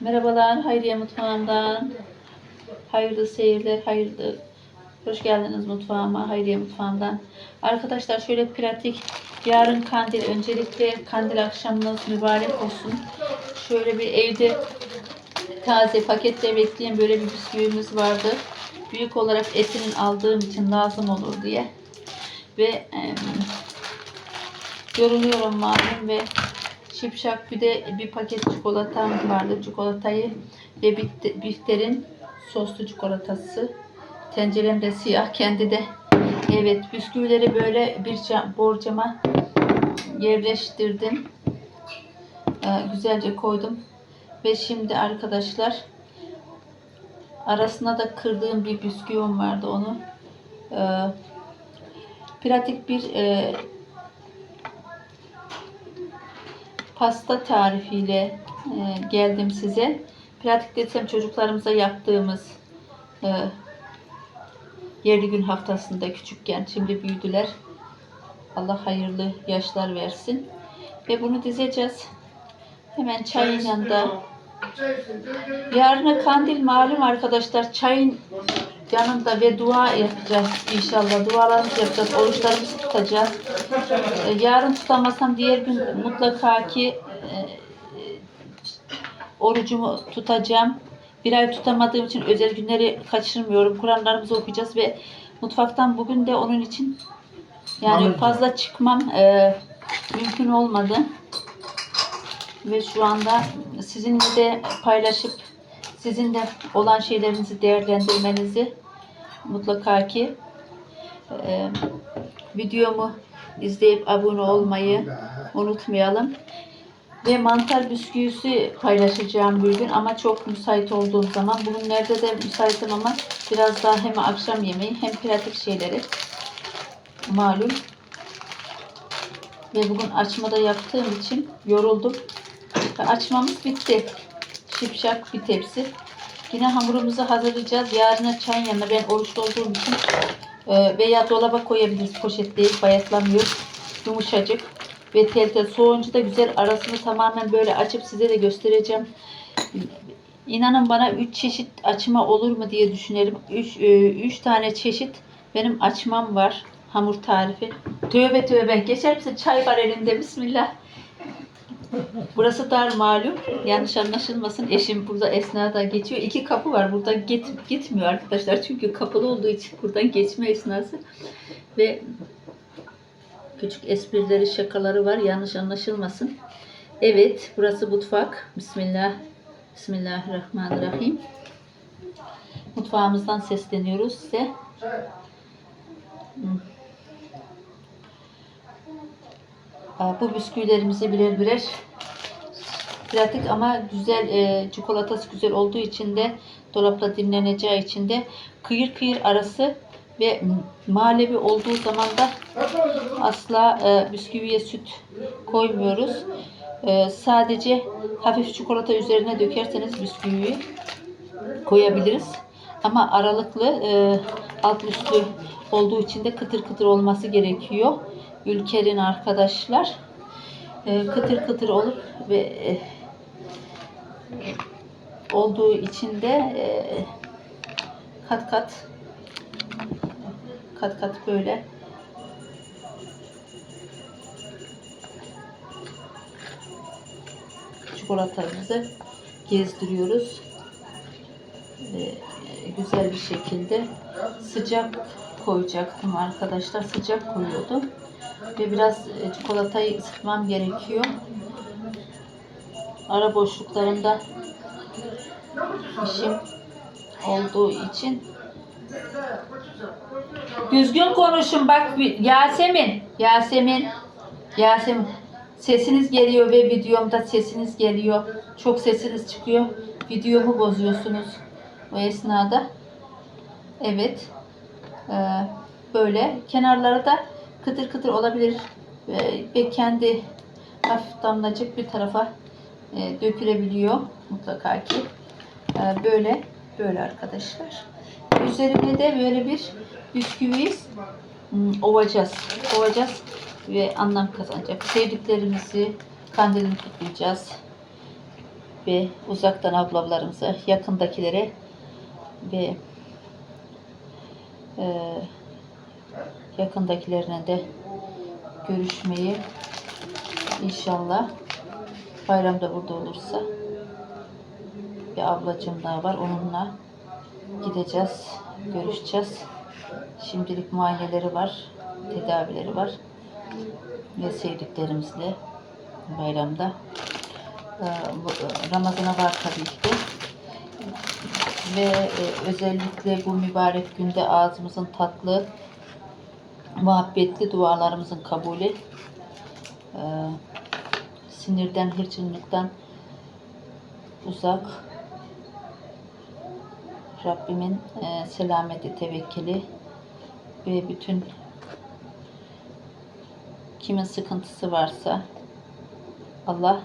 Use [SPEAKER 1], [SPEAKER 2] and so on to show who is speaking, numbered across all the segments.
[SPEAKER 1] Merhabalar Hayriye Mutfağı'ndan. Hayırlı seyirler, hayırlı. Hoş geldiniz mutfağıma, Hayriye Mutfağı'ndan. Arkadaşlar şöyle pratik, yarın kandil, öncelikle kandil akşamınız mübarek olsun. Şöyle bir evde taze pakette bekleyen böyle bir bisküvimiz vardı. Büyük olarak etinin aldığım için lazım olur diye. Ve em, yoruluyorum malum ve şipşak bir de bir paket çikolatam vardı. Çikolatayı ve bifterin soslu çikolatası. Tencerem de siyah kendi de. Evet bisküvileri böyle bir cam- borcama yerleştirdim. Ee, güzelce koydum. Ve şimdi arkadaşlar arasına da kırdığım bir bisküvim vardı onu. Ee, pratik bir e, pasta tarifiyle e, geldim size. Pratik desem çocuklarımıza yaptığımız e, yerli gün haftasında küçükken şimdi büyüdüler. Allah hayırlı yaşlar versin. Ve bunu dizeceğiz. Hemen çayın yanında. Yarına kandil malum arkadaşlar. Çayın yanında ve dua yapacağız inşallah. Dualarımızı yapacağız. Oruçlarımızı tutacağız. E, Yarın tutamazsam diğer gün mutlaka ki e, orucumu tutacağım. Bir ay tutamadığım için özel günleri kaçırmıyorum. Kur'anlarımızı okuyacağız ve mutfaktan bugün de onun için yani
[SPEAKER 2] Anladım.
[SPEAKER 1] fazla çıkmam e, mümkün olmadı. Ve şu anda sizinle de paylaşıp sizin de olan şeylerinizi değerlendirmenizi mutlaka ki e, videomu izleyip abone olmayı unutmayalım. Ve mantar bisküvisi paylaşacağım bir gün ama çok müsait olduğum zaman. Bugünlerde de müsaitim ama biraz daha hem akşam yemeği hem pratik şeyleri malum. Ve bugün açmada yaptığım için yoruldum. Açmamız bitti. Şipşak bir tepsi. Yine hamurumuzu hazırlayacağız. Yarına çayın yanına ben oruçlu olduğum için e, veya dolaba koyabiliriz poşetleyip bayatlamıyor. Yumuşacık ve tel tel soğunca da güzel arasını tamamen böyle açıp size de göstereceğim. İnanın bana 3 çeşit açma olur mu diye düşünelim. 3 3 tane çeşit benim açmam var. Hamur tarifi. Tövbe tövbe. Geçer misin? Çay var elinde. Bismillah. Burası dar malum. Yanlış anlaşılmasın. Eşim burada esnada geçiyor. İki kapı var. Burada git, gitmiyor arkadaşlar. Çünkü kapalı olduğu için buradan geçme esnası. Ve küçük esprileri, şakaları var. Yanlış anlaşılmasın. Evet, burası mutfak. Bismillah. Bismillahirrahmanirrahim. Mutfağımızdan sesleniyoruz size. Hmm. Aa, Bu bisküvilerimizi birer birer pratik ama güzel e, çikolatası güzel olduğu için de dolapta dinleneceği için de kıyır kıyır arası ve malevi olduğu zaman da asla e, bisküviye süt koymuyoruz. E, sadece hafif çikolata üzerine dökerseniz bisküviyi koyabiliriz. Ama aralıklı e, alt üstlü olduğu için de kıtır kıtır olması gerekiyor. Ülker'in arkadaşlar e, kıtır kıtır olur ve e, olduğu için de e, kat kat kat kat böyle çikolatamızı gezdiriyoruz. E, güzel bir şekilde sıcak koyacaktım arkadaşlar. Sıcak koyuyordum. Ve biraz e, çikolatayı ısıtmam gerekiyor. Ara boşluklarımda işim olduğu için Düzgün konuşun bak Yasemin. Yasemin. Yasemin. Sesiniz geliyor ve videomda sesiniz geliyor. Çok sesiniz çıkıyor. Videomu bozuyorsunuz o esnada. Evet. Ee, böyle. Kenarları da kıtır kıtır olabilir. Ve, ve kendi hafif damlacık bir tarafa e, dökülebiliyor mutlaka ki. Ee, böyle. Böyle arkadaşlar. Üzerine de böyle bir bisküvi hmm, ovacağız. Ovacağız ve anlam kazanacak. Sevdiklerimizi kandilini kutlayacağız. ve uzaktan ablalarımıza, yakındakilere ve e, yakındakilerine de görüşmeyi inşallah bayramda burada olursa bir ablacığım daha var. Onunla gideceğiz, görüşeceğiz. Şimdilik muayeneleri var, tedavileri var. Ve sevdiklerimizle bayramda. Bu- Ramazana var tabii ki. Ve e, özellikle bu mübarek günde ağzımızın tatlı, muhabbetli dualarımızın kabulü, e, sinirden, hırçınlıktan uzak, Rabbimin e, selameti, tevekkili ve bütün kimin sıkıntısı varsa Allah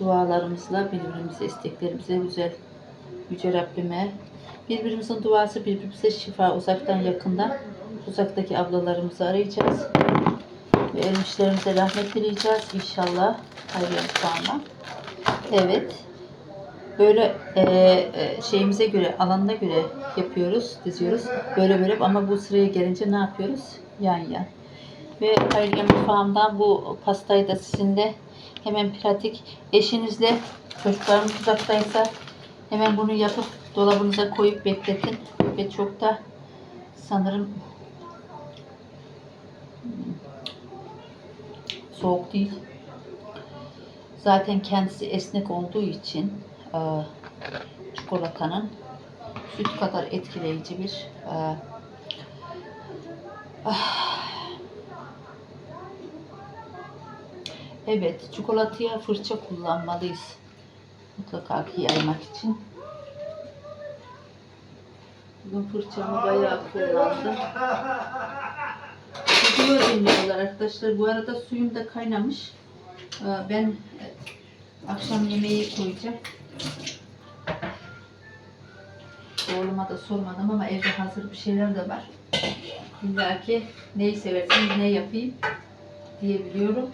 [SPEAKER 1] dualarımızla birbirimize, isteklerimize güzel Yüce Rabbime birbirimizin duası birbirimize şifa uzaktan yakından uzaktaki ablalarımızı arayacağız ve ölmüşlerimize rahmet dileyeceğiz inşallah hayırlı sonra. Evet. Böyle e, e, şeyimize göre, alanına göre yapıyoruz, diziyoruz. Böyle böyle ama bu sıraya gelince ne yapıyoruz? Yan yan. Ve Hayriye Mutfağım'dan bu pastayı da sizinle hemen pratik eşinizle çocuklarınız uzaktaysa hemen bunu yapıp dolabınıza koyup bekletin. Ve çok da sanırım soğuk değil. Zaten kendisi esnek olduğu için e, çikolatanın süt kadar etkileyici bir e, ah. Evet, çikolataya fırça kullanmalıyız. Mutlaka ki yaymak için. Bugün fırçamı bayağı kullandım. Video dinliyorlar arkadaşlar. Bu arada suyum da kaynamış. Ee, Ben e, akşam yemeği koyacağım. Oğluma da sormadım ama evde hazır bir şeyler de var. İlla ki neyi severseniz ne yapayım diyebiliyorum.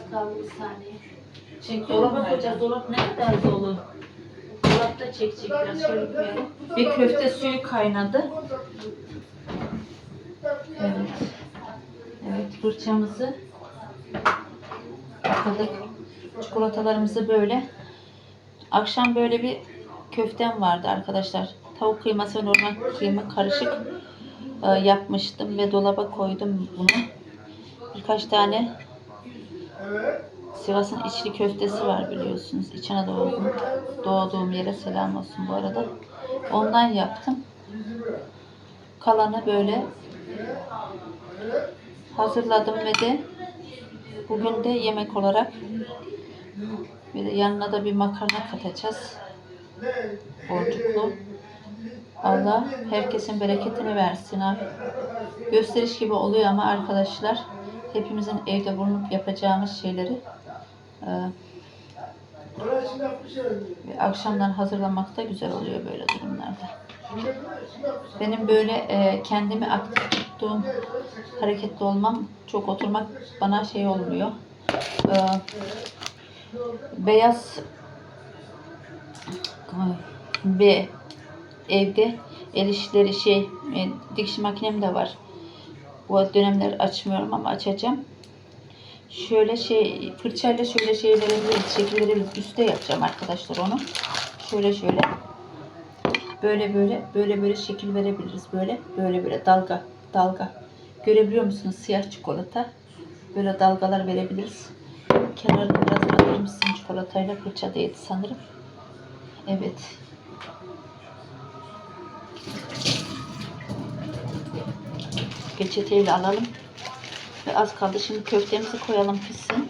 [SPEAKER 1] Az kaldı bir saniye. Çek dolaba koyacağız. Dolap ne kadar dolu. Dolapta çekecek biraz şöyle koyalım. Bir köfte suyu kaynadı. Evet. Evet fırçamızı yıkadık. Çikolatalarımızı böyle. Akşam böyle bir köftem vardı arkadaşlar. Tavuk kıyması ve normal kıyma karışık e, yapmıştım ve dolaba koydum bunu. Birkaç tane Sivas'ın içli köftesi var biliyorsunuz. İç Anadolu'nun doğduğum yere selam olsun bu arada. Ondan yaptım. Kalanı böyle hazırladım ve de bugün de yemek olarak bir de yanına da bir makarna katacağız. Boncuklu. Allah herkesin bereketini versin abi. Gösteriş gibi oluyor ama arkadaşlar hepimizin evde bulunup yapacağımız şeyleri e, ve akşamdan hazırlamak da güzel oluyor böyle durumlarda. Benim böyle e, kendimi aktif tuttuğum, hareketli olmam, çok oturmak bana şey olmuyor. E, beyaz ve evde el işleri şey, e, dikiş makinem de var. Bu dönemler açmıyorum ama açacağım. Şöyle şey fırçayla şöyle şey verebiliriz, şekil verebiliriz. Üste yapacağım arkadaşlar onu. Şöyle şöyle. Böyle böyle böyle böyle şekil verebiliriz. Böyle böyle böyle dalga dalga. Görebiliyor musunuz siyah çikolata? Böyle dalgalar verebiliriz. Kenarını biraz alır mısın çikolatayla fırça değdi sanırım. Evet. Peçeteyle alalım. Ve az kaldı. Şimdi köftemizi koyalım pişsin.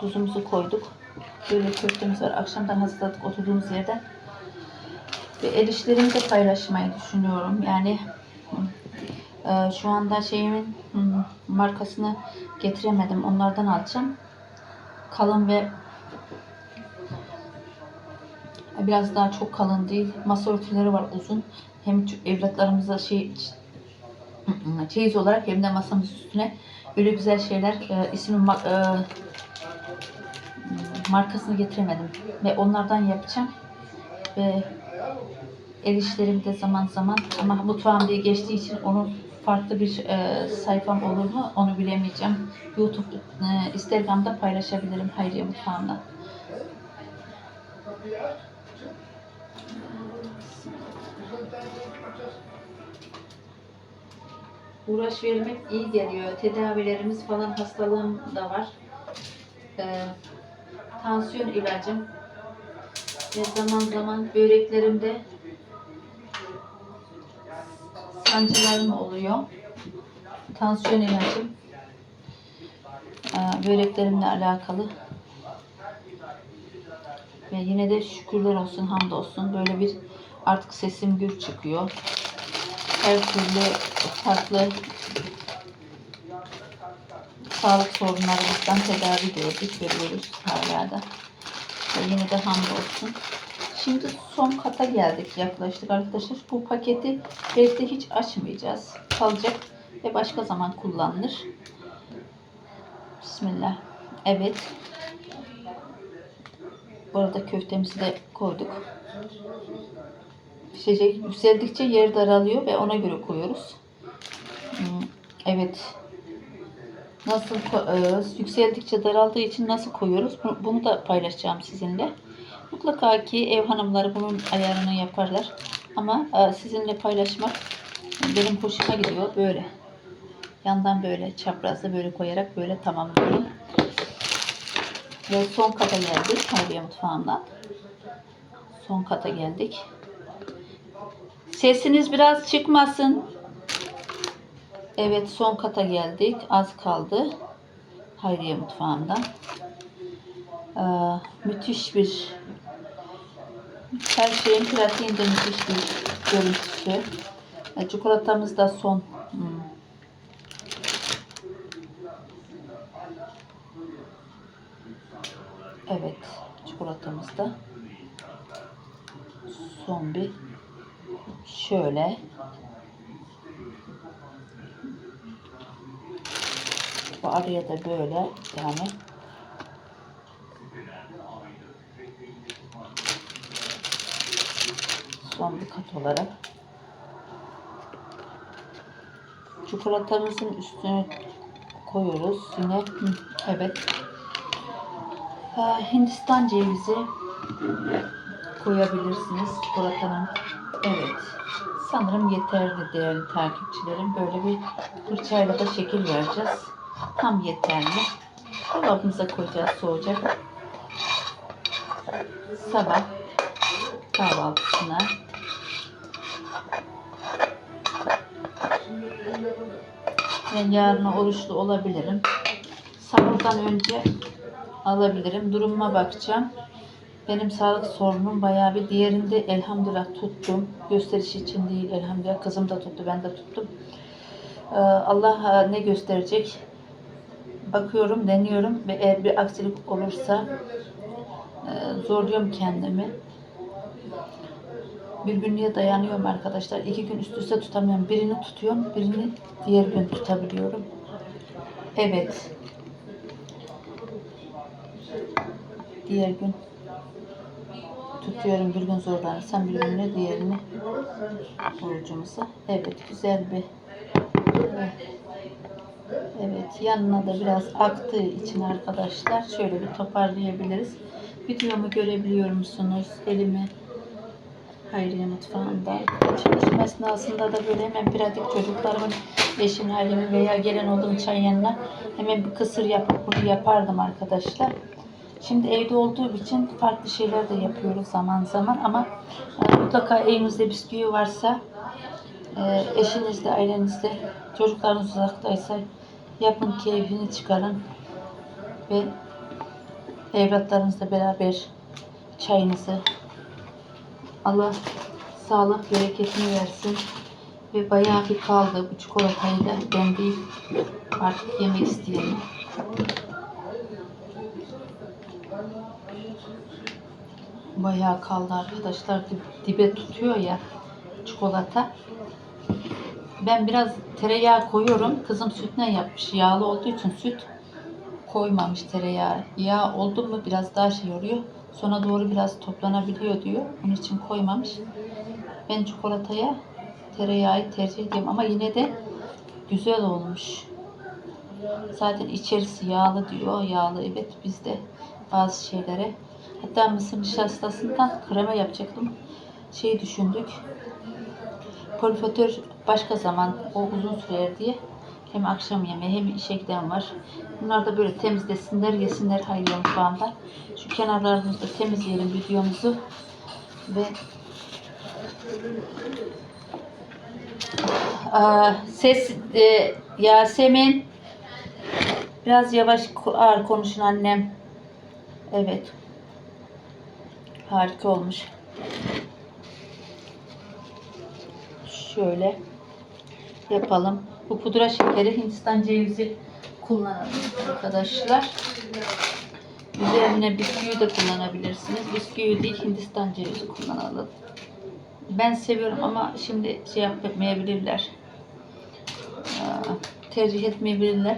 [SPEAKER 1] Tuzumuzu koyduk. Böyle köftemiz var. Akşamdan hazırladık oturduğumuz yerden. Ve el işlerimi de paylaşmayı düşünüyorum. Yani Ee, şu anda şeyimin hmm, markasını getiremedim. Onlardan alacağım. Kalın ve biraz daha çok kalın değil. Masa örtüleri var uzun. Hem evlatlarımıza şey çeyiz olarak hem de masamız üstüne öyle güzel şeyler e, ismi ma- e, markasını getiremedim ve onlardan yapacağım ve el işlerim de zaman zaman ama mutfağım diye geçtiği için onun farklı bir e, sayfam olur mu onu bilemeyeceğim. YouTube, e, Instagram'da paylaşabilirim Hayriye Mutfağı'nda. Uğraş vermek iyi geliyor. Tedavilerimiz falan hastalığım da var. Ee, tansiyon ilacım ve zaman zaman böreklerimde sancılarım oluyor. Tansiyon ilacım ee, böreklerimle alakalı ve yine de şükürler olsun hamdolsun böyle bir artık sesim gür çıkıyor. Her türlü farklı sağlık sorunlarımızdan tedavi gördük, görüyoruz hala da. Yine de hamdolsun. Şimdi son kata geldik yaklaştık arkadaşlar. Bu paketi belki de hiç açmayacağız. Kalacak ve başka zaman kullanılır. Bismillah. Evet. Bu arada köftemizi de koyduk. Pişecek. Yükseldikçe yer daralıyor ve ona göre koyuyoruz. Hmm, Evet. Nasıl e, yükseldikçe daraldığı için nasıl koyuyoruz? Bu- Bunu da paylaşacağım sizinle. Mutlaka ki ev hanımları bunun ayarını yaparlar. Ama e, sizinle paylaşmak benim hoşuma gidiyor. Böyle. Yandan böyle çaprazda böyle koyarak böyle tamamlıyorum. Ve son kata geldik. Hayriye mutfağından. Son kata geldik. Sesiniz biraz çıkmasın. Evet son kata geldik. Az kaldı. Hayriye mutfağından. Ee, müthiş bir her şeyin pratiğinde müthiş bir görüntüsü. Ee, çikolatamız da son. Hmm. Evet. Çikolatamız da son bir şöyle. Bu araya da böyle yani son bir kat olarak. Çikolatamızın üstüne koyuyoruz. Yine evet. Aa, Hindistan cevizi koyabilirsiniz çikolatanın evet. Sanırım yeterli değerli takipçilerim. Böyle bir fırçayla da şekil vereceğiz. Tam yeterli. Dolabımıza koyacağız soğuyacak. Sabah kahvaltısına. Ben yarına oruçlu olabilirim. Sahurdan önce alabilirim. Durumuma bakacağım benim sağlık sorunum bayağı bir diğerinde elhamdülillah tuttum gösteriş için değil elhamdülillah kızım da tuttu ben de tuttum Ee, Allah e, ne gösterecek bakıyorum deniyorum ve eğer bir aksilik olursa e, zorluyorum kendimi bir günlüğe dayanıyorum arkadaşlar. İki gün üst üste tutamıyorum. Birini tutuyorum, birini diğer gün tutabiliyorum. Evet. Diğer gün tutuyorum. Bir gün zorlanırsam bir günle diğerini orucumuza. Evet, güzel bir Evet. Yanına da biraz aktığı için arkadaşlar şöyle bir toparlayabiliriz. Videomu görebiliyor musunuz? Elimi Hayriye mutfağında. Çalışma esnasında da böyle hemen pratik çocuklarımın eşimin ailemin veya gelen olduğum çay yanına hemen bir kısır yapıp bunu yapardım arkadaşlar. Şimdi evde olduğum için farklı şeyler de yapıyoruz zaman zaman ama e, mutlaka evinizde bisküvi varsa e, eşinizle, ailenizle, çocuklarınız uzaktaysa yapın keyfini çıkarın ve evlatlarınızla beraber çayınızı Allah sağlık bereketini versin Ve bayağı bir kaldı bu çikolatayı da ben değil artık yemek isteyelim. Bayağı kaldı arkadaşlar Dib- dibe tutuyor ya çikolata. Ben biraz tereyağı koyuyorum. Kızım sütle yapmış. Yağlı olduğu için süt koymamış tereyağı. Yağ oldu mu biraz daha şey oluyor. Sonra doğru biraz toplanabiliyor diyor. Onun için koymamış. Ben çikolataya tereyağı tercih ediyorum ama yine de güzel olmuş. Zaten içerisi yağlı diyor. Yağlı evet biz de bazı şeylere hatta mısır nişastasından krema yapacaktım. Şey düşündük. Polifatör başka zaman o uzun sürer diye hem akşam yemeği hem işe giden var. Bunlar da böyle temizlesinler, yesinler hayır mutfağımda. Şu kenarlarımızı da temizleyelim videomuzu ve ses e, Yasemin biraz yavaş ağır konuşun annem. Evet. Harika olmuş. Şöyle yapalım. Bu pudra şekeri Hindistan cevizi kullanalım arkadaşlar. Üzerine bisküvi de kullanabilirsiniz. Bisküvi değil Hindistan cevizi kullanalım. Ben seviyorum ama şimdi şey yapmayabilirler. Tercih etmeyebilirler.